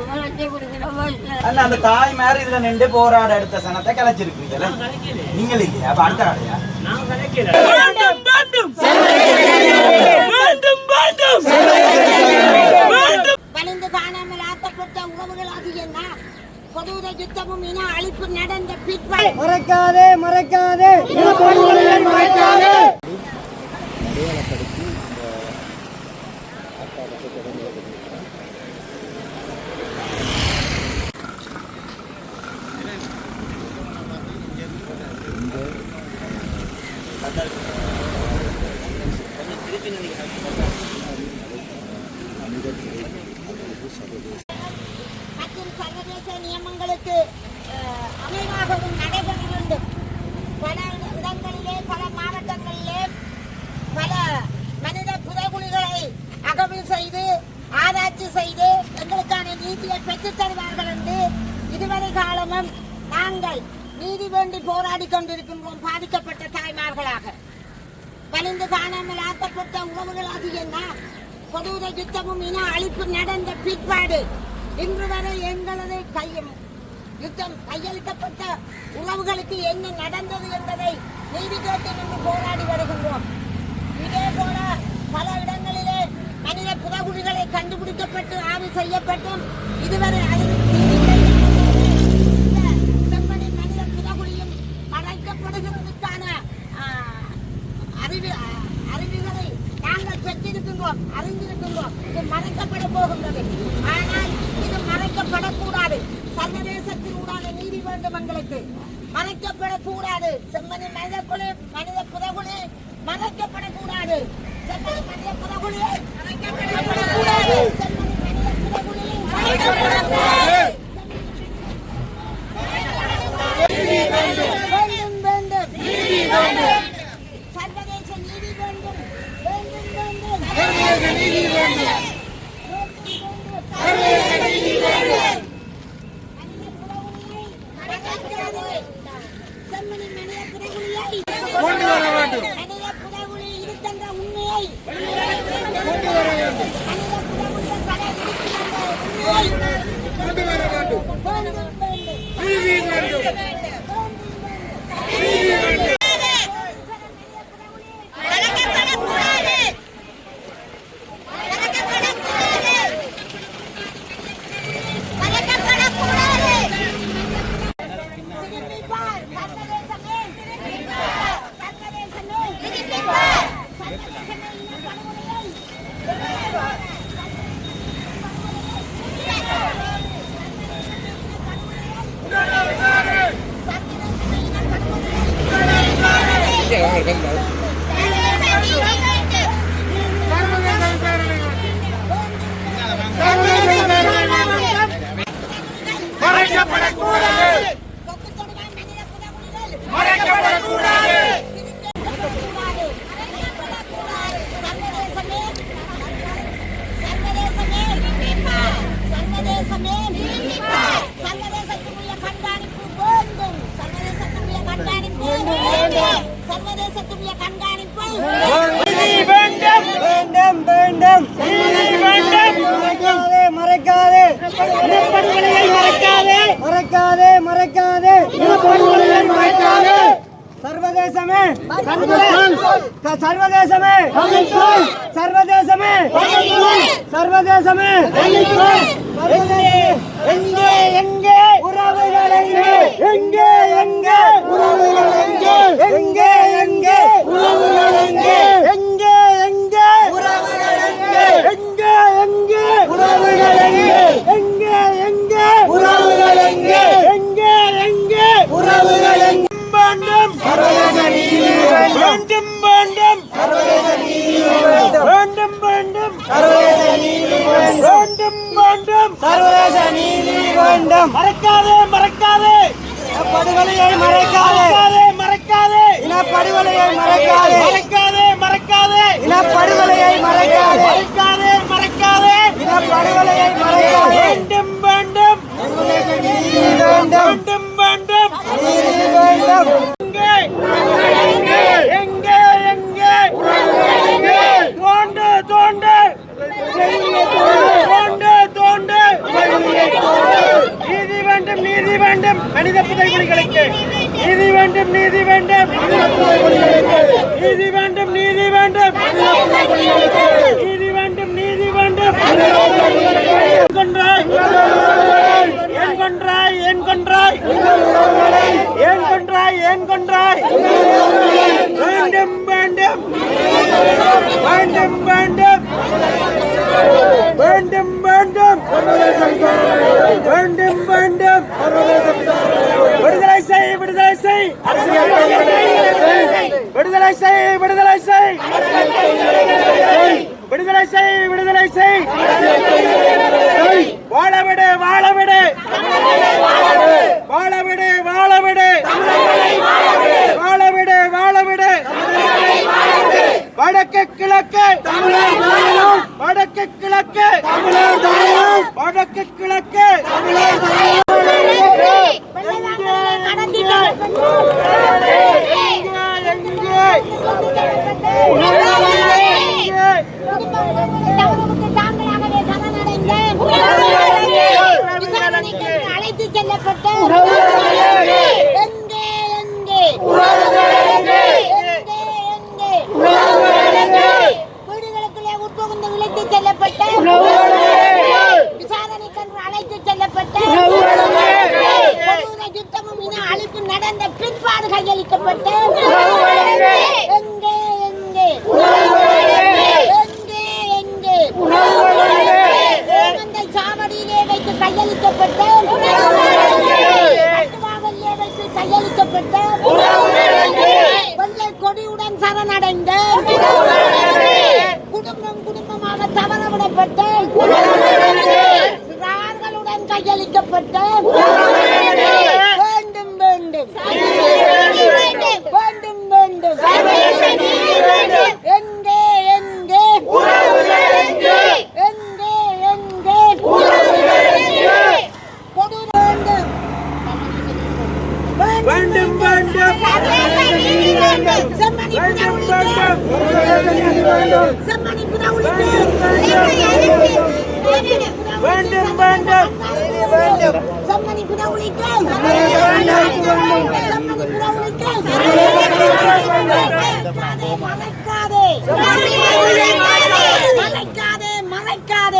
வயசுல அண்ணா அந்த தாய் மேல இதுல நின்று போராட எடுத்த சனத்தை கலைச்சிருக்கீங்களா நீங்கள் இல்லையா அப்ப அடுத்த கடையா காணாமல் ஆத்தப்பட்ட உறவுகளாகிய நாம் கொடூர யுத்தமும் இன அழிப்பு நடந்த பிற்பல் மறக்காதே மறக்காதே சர்வதேச நியமங்களுக்கு அஹ், அமைவாகவும் நடைபெற வேண்டும் பல இடங்களிலே பல மாவட்டங்களிலே பல மனித புதைகுழிகளை அகவில் செய்து ஆராய்ச்சி செய்து எங்களுக்கான நீதியை பெற்றுத் தருவார்கள் என்று இதுவரை காலமும் நாங்கள் நீதி வேண்டி போராடி கொண்டிருக்கின்றோம் பாதிக்கப்பட்ட உறவுகளாக வலிந்து காணாமல் ஆக்கப்பட்ட உறவுகளாகிய நாம் கொடூர யுத்தமும் இன அழிப்பு நடந்த பிற்பாடு. இன்று வரை எங்களது கையும் யுத்தம் கையளிக்கப்பட்ட உறவுகளுக்கு என்ன நடந்தது என்பதை நீதி கேட்டு நின்று போராடி வருகின்றோம். இதே போல பல இடங்களிலே மனித புதகுழிகளை கண்டுபிடிக்கப்பட்டு ஆய்வு செய்யப்பட்டும். இதுவரை அதில் போகின்றது ஆனால் இது மறைக்கப்படக்கூடாது. சர்வதேசத்தில் ஊடாக நீதி வேண்டும் எங்களுக்கு. மறைக்கப்படக்கூடாது. செம்மணி மனித குழு மனித புதகுழி மறைக்கப்படக்கூடாது. செம்மணி மனித புதகுழி மறைக்கப்படக்கூடாது. செம்மணி மனித புதகுழி மறைக்கப்படக்கூடாது வேண்டும் வேண்டும் நீதி வேண்டும் சர்வதேச நீதி வேண்டும் வேண்டும் வேண்டும் சர்வதேச நீதி வேண்டும் சர்வதேச நீதி வேண்டும் செம்மணி மனித புறகுலியை கொண்டு வர வேண்டும் மனித புறகுலி இருக்கின்ற உண்மையை கொண்டு வர வேண்டும் மனித புறகுலிய பல இருக்கின்ற உண்மையை கொண்டு வர வேண்டும் வேண்டும் வேண்டும் நீதி வேண்டும் நீதி வேண்டும் வழங்கப்படக்கூடாது வழங்கப்படக்கூடாது வழங்கப்படக்கூடாது திருப்பிப்பார் சர்வதேசமே திருப்பிப்பார் சர்வதேசமே திருப்பிப்பார் சர்வதேசமே இந்த படுகொலையை சர்வதேசத்துக்குரிய கண்காணிப்பு வேண்டும் சர்வதேசத்துக்குரிய கண்காணிப்பு வேண்டும் சர்வதேசத்துக்குரிய கண்காணிப்பு வேண்டும் வேண்டும் மறக்காதே மறக்காதே. மறக்காதே மறக்காதே மறக்காதே. சர்வதேசமே. சர்வதேசமே. சர்வதேசமே. சர்வதேசமே. சர்வதேசமே. எங்கே எங்கே உறவுகள் எங்கே எங்கே எங்கே? உறவுகள் எங்கே எங்கே எங்கே உறவுகள் எங்கே எங்கே வேண்டும் வேண்டும். எங்கே? எங்கே? எங்கே? தோண்டு தோண்டு. தோண்டு தோண்டு. நீதி வேண்டும் நீதி வேண்டும். மனித புதைகுலிகளுக்கு நீதி வேண்டும் நீதி வேண்டும். நீதி வேண்டும் நீதி வேண்டும். நீதி வேண்டும் நீதி வேண்டும். ஏன் கொன்றாய்? ஏன் கொன்றாய்? வேண்டும் வேண்டும். வேண்டும் வேண்டும். வேண்டும் வேண்டும். வேண்டும் வேண்டும். விடுதலை செய் விடுதலை செய். விடுதலை செய் விடுதலை செய். விடுதலை செய் விடுதலை செய். வடக்கு கிழக்கு வெள்ளைவாங்கலை கடத்தி செல்லப்பட்டு எங்கே எங்கே தமிழகத்துக்கு தாங்களாகவே சரணடைந்தேன் விசாரணைக்கு அழைத்து செல்லப்பட்ட எங்கே எங்கே எங்கே எங்கே வீடுகளுக்குள்ளே உட்புகுந்து விளைத்து செல்லப்பட்ட விசாரணைக்கென்று அழைத்து செல்லப்பட்ட கொடூர யுத்தமும் இன அழிப்பு நடந்த பிற்பாடு கையளிக்கப்பட்ட எங்கே எங்கே எங்கே எங்கே ஓமந்தை சாவடியிலே வைத்து கையளிக்கப்பட்ட கட்டுவாவலிலே வைத்து கையளிக்கப்பட்ட வெள்ளை கொடியுடன் சரணடைந்த குடும்பம் குடும்பமாக தவறவிடப்பட்ட சிறார்களுடன் கையளிக்கப்பட்ட வேண்டும் வேண்டும் வேண்டும் வேண்டும் எங்கே எங்கே எங்கே எங்கே கொடு வேண்டும் வேண்டும் வேண்டும் செம்மணி வேண்டும் புதவுளிக்கு செம்மணி புதவுளிக்கு வேண்டும் வேண்டும் செம்மணி புதவுளிக்கு செம்மணி புதவுளிக்கு மறைக்காதே மறைக்காதே மறைக்காதே கொக்கு தொடுவாய் புதவுளிக்கு தீர்க்கேஸ்வர புதவுளிக்கு அண்ணா புதவுளிக்கு செம்மணி மனித புதவுளிக்கு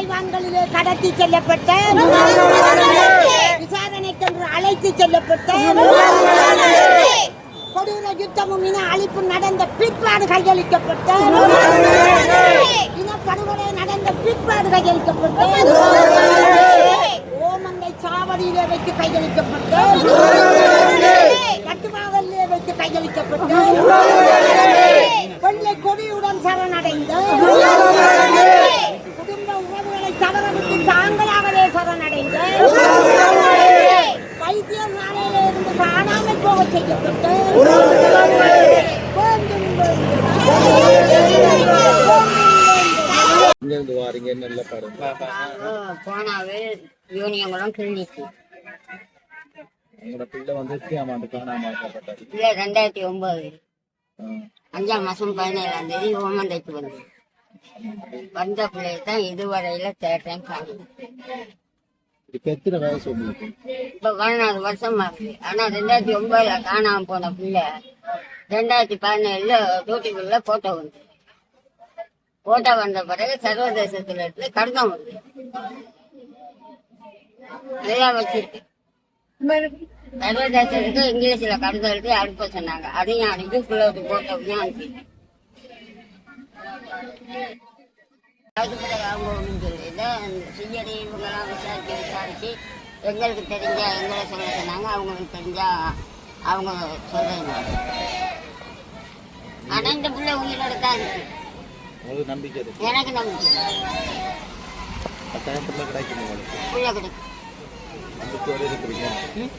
வெள்ளைவான்களிலே கடத்தி செல்லப்பட்ட விசாரணைக்கென்று அழைத்து செல்லப்பட்ட கொடூர யுத்தமும் இன அழிப்பு நடந்த பிற்பாடு கையளிக்கப்பட்ட இனப்படுகொலை நடந்த பிற்பாடு கையளிக்கப்பட்ட உங்களோட பிள்ளை வந்து எட்டாம் ஆண்டு காணாம ஆக்கப்பட்டாரு இல்லை ரெண்டாயிரத்தி ஒன்பது. அஞ்சாம் மாசம் பதினேழாம் தேதி ஓமந்தைக்கு வந்தது. வந்த பிள்ளைய தான் இதுவரையில தேட்டேன் காணும். இப்ப எத்தனை வயசு உங்களுக்கு? இப்ப பதினாறு வருஷம் ஆகுது ஆனா ரெண்டாயிரத்தி ஒன்பதுல காணாம போன பிள்ளை ரெண்டாயிரத்தி பதினேழுல டூட்டிக்குள்ள போட்டோ வந்து. போட்டோ வந்த பிறகு சர்வதேசத்துல இருந்து கடிதம் வந்து. எல்லாம் வச்சிருக்கு. சர்வதேசத்துக்கு இங்கிலீஷ்ல கடிதம் எழுதி அனுப்ப சொன்னாங்க. அதையும் அனுப்பி பிள்ளைக்கு போட்டோவையும் அனுப்பி சிஐடி இவங்கெல்லாம் விசாரிச்சு விசாரிச்சு எங்களுக்கு தெரிஞ்சா எங்களை சொல்ல சொன்னாங்க. அவங்களுக்கு தெரிஞ்சா அவங்க சொல்றாங்க ஆனா இந்த பிள்ளை உயிரோட தான் இருக்கு. எனக்கு நம்பிக்கை கட்டாயம் பிள்ளை கிடைக்கும் உங்களுக்கு? பிள்ளை கிடைக்கும். நம்பிக்கையோட இருக்கிறீங்க.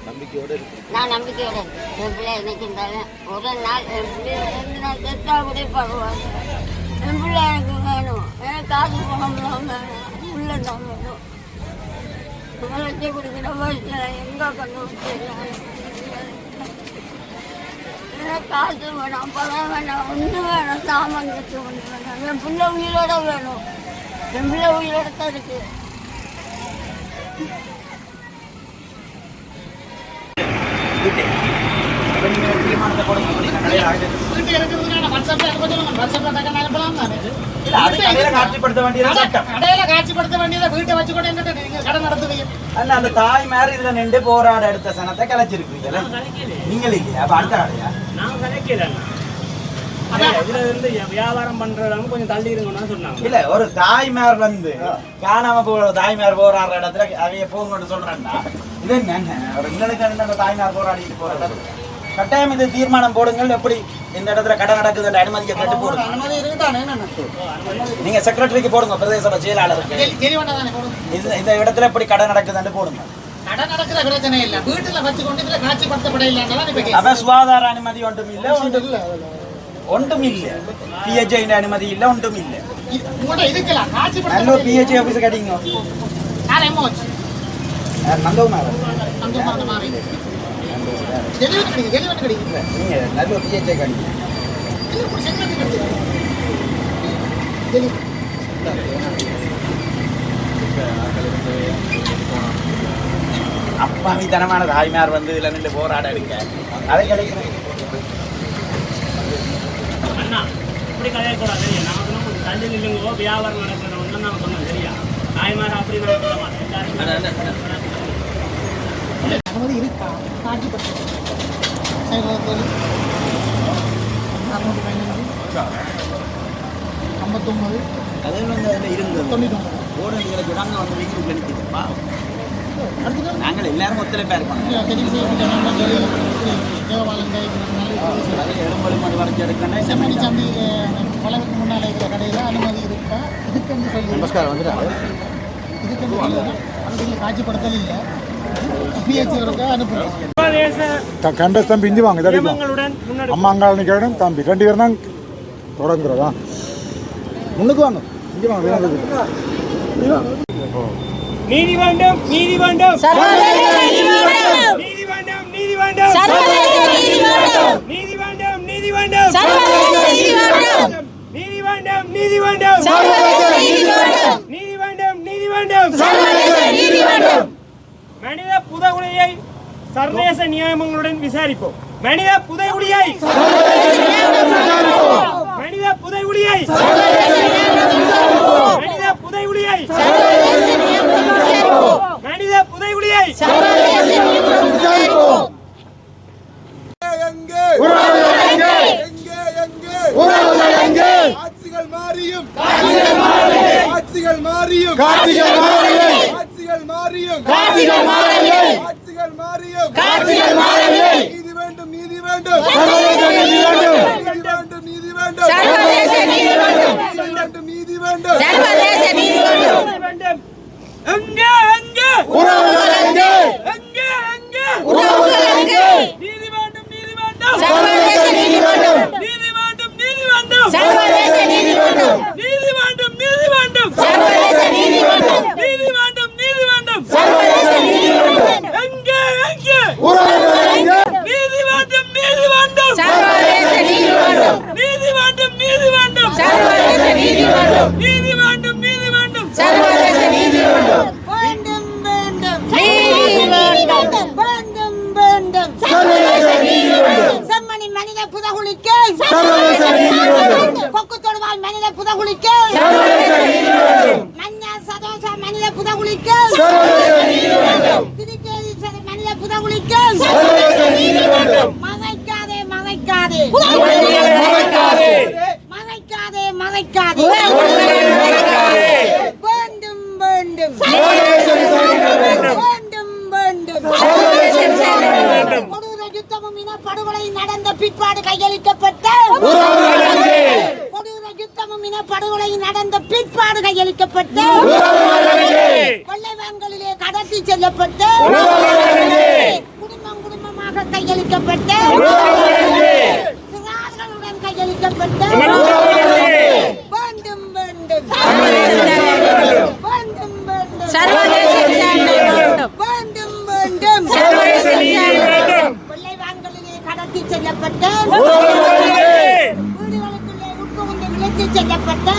நம்பிக்கையோட இருக்கிறீங்க. நான் நம்பிக்கையோட இருக்கேன் என் பிள்ளை எனக்கு இருந்தாலும் ஒரு நாள் என் பிள்ளை ரெண்டு நாள் செத்தா கூட பரவாயில்ல என் பிள்ளை எனக்கு வேணும். எனக்கு காசு பணம் வேணும் பிள்ளை தான் வேணும். வளர்ச்சி கொடுக்குற வயசுல எங்க கண்டு எனக்கு காசு வேணும் பழம் வேணாம். ஒன்று வேணும். சாமான் கட்டு ஒன்று வேணும் என் பிள்ளை உயிரோட வேணும். என் பிள்ளை உயிரோட தான் இருக்குது அந்த தாய் மாதிரி இதுல நின்று போராட எடுத்த சனத்தை கலைச்சிருக்கீங்களே நீங்கள் இல்லையா? அப்ப அடுத்த கடையா நான் கலைக்கல. இதுல இருந்து வியாபாரம் பண்றவங்க கொஞ்சம் தள்ளி இருங்கன்னு சொன்னாங்க. இல்ல ஒரு தாய்மார் வந்து காணாம போற தாய்மார் போராடுற இடத்துல அவைய போங்கன்னு சொல்றேன்டா இது என்னங்க எங்களுக்கான தாய்மார் போராடிட்டு போறது? கட்டாயம் இந்த தீர்மானம் போடுங்கள். எப்படி இந்த இடத்துல கடை நடக்குது அந்த அனுமதியை கேட்டு போடுங்க. நீங்க செக்ரட்டரிக்கு போடுங்க பிரதேச சபை செயலாளருக்கு. இது இந்த இடத்துல எப்படி கடை நடக்குதுன்னு போடுங்க. அவ சுகாதார அனுமதி ஒன்றும் இல்லை ஒன்றும் இல்லை. பிஹெச்ஐ அனுமதி இல்லை ஒன்றும் இல்லை. பிஹெச்ஐ ஆஃபீஸ் கிடைங்க மங்கவ மாறன் நீங்கள் நல்ல பிஹெச்ஐ காணிக்க அப்பாவித்தனமான தாய்மார் வந்து இதில் நின்று போராட எடுக்க அதை கிடைக்கிறேன் அண்ணா இப்படி கிடையக்கூடாது நான் சொன்னோம் தள்ளி இல்லைங்கோ வியாபாரம் நடக்கிறவங்க நான் சொன்னேன் சரியா? தாய்மார் அப்படி நான் மாட்டேன். அனுமதி இருக்கா? காட்சிப்பட்டு செயல்படுத்தல் அறுநூற்றி பதினஞ்சு. ஐம்பத்தொம்பது. அதே வந்து அதில் இருந்தது. தொண்ணூற்றி ஓடுகளை விடாங்க வந்து வீட்டில் கணிக்குதுப்பா நாங்கள் எல்லாரும் ஒத்துழைப்பாக இருக்கோம். தேவாலயங்கள் எறும்பெருமாடு வரைக்கும் எடுக்கணும். முன்னால் இருக்கிற கடையில் அனுமதி இருக்கா? இதுக்கு வந்து சொல்லி நமஸ்காரம் வந்துட்டா? இதுக்கு வந்து காட்சிப்படுத்தல் இல்லை. கண்டஸ் தம்பி இஞ்சி வாங்க முன்னெடு அம்மா அங்காள் நிற்கிறோம் தம்பி. ரெண்டு பேரும் தான் தொடங்குறதா? முன்னுக்கு வாங்க. இஞ்சி வாங்க வேணும் நீதி வேண்டும் நீதி வேண்டும். நீதி வேண்டும். நீதி வேண்டும் நீதி வேண்டும். நீதி வேண்டும். நீதி வேண்டும் நீதி வேண்டும். நீதி வேண்டும். நீதி வேண்டும். மனித புதகுலியை சர்வதேச நியமங்களுடன் விசாரிப்போம். மனித புதைகுலியை மனித புதைகுலியை மனித புதைகுலியை மனித புதைகுலியை செல்லப்பட்டு கொள்ளை வேன்களிலே கடத்தி செல்லப்பட்டு குடும்பம் குடும்பமாக கையளிக்கப்பட்டு சிறார்களுடன் கையளிக்கப்பட்டு வேண்டும் வேண்டும். வேண்டும் வேண்டும். வேண்டும் வேண்டும். கொள்ளை வீடுகளுக்குள்ளே உட்புகுந்து விளக்கி செல்லப்பட்டு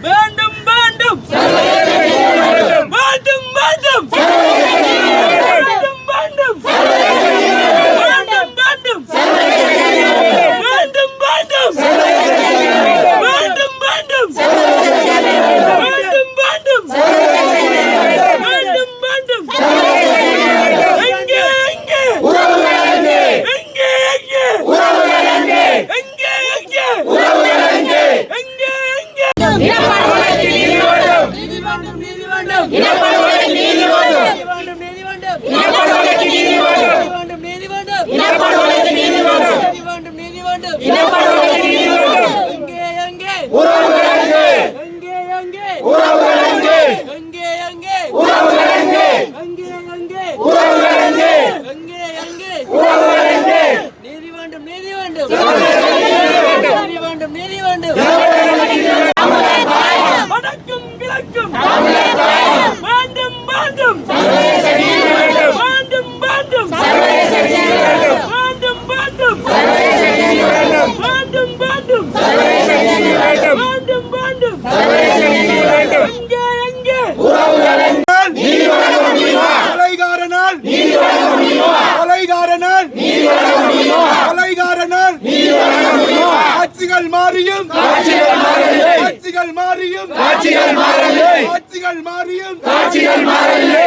வேண்டும் Maria.